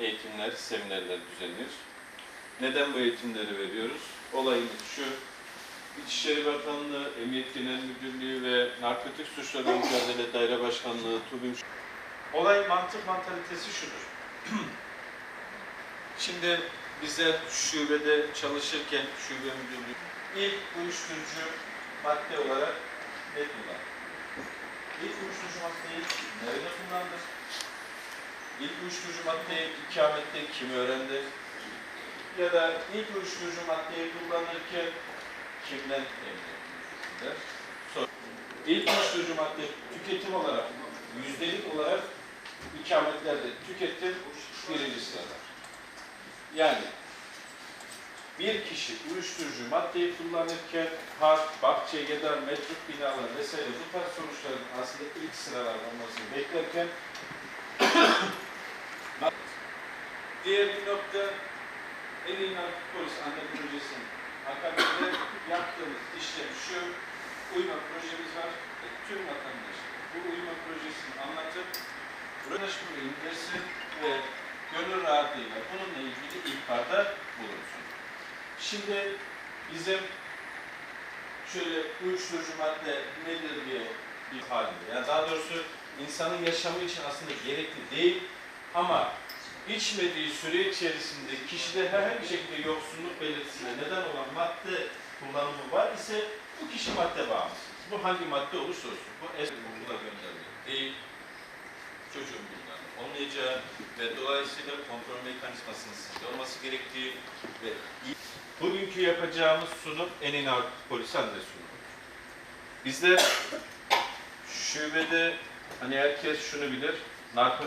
eğitimler, seminerler düzenliyoruz. Neden bu eğitimleri veriyoruz? Olayımız şu, İçişleri Bakanlığı, Emniyet Genel Müdürlüğü ve Narkotik Suçlarla Mücadele Daire Başkanlığı, TUBİM Olay mantık mantalitesi şudur. Şimdi bizler şubede çalışırken şube müdürlüğü ilk uyuşturucu madde olarak ne kullanır? İlk uyuşturucu maddeyi nerede kullanılır? İlk uyuşturucu maddeyi ikamette kim öğrendi? Ya da ilk uyuşturucu maddeyi kullanırken kimden emniyetler? Sonra ilk uyuşturucu madde tüketim olarak, yüzdelik olarak ikametlerde tüketim birinci sırada. Yani bir kişi uyuşturucu maddeyi kullanırken park, bahçe ya da metruk binalar vesaire bu tarz sonuçların aslında ilk sıralarda olmasını beklerken diğer nokta en iyi narkotik polis anne projesinin akabinde yaptığımız işlem şu uyma projemiz var ve tüm vatandaşlar bu uyma projesini anlatıp Uğraşmayı indirsin ve gönül rahatlığıyla bununla ilgili ihbarda bulunsun. Şimdi bizim şöyle uyuşturucu madde nedir diye bir halinde. Yani daha doğrusu insanın yaşamı için aslında gerekli değil ama içmediği süre içerisinde kişide herhangi bir şekilde yoksunluk belirtisine neden olan madde kullanımı var ise bu kişi madde bağımlısı. Bu hangi madde olursa olsun. Bu es okula gönderilir değil çocuğun bilgilerinin olmayacağı ve dolayısıyla kontrol mekanizmasının sizde olması gerektiği ve bugünkü yapacağımız sunum en iyi narkotik polisi anne sunumu. Bizler şubede hani herkes şunu bilir, narkotik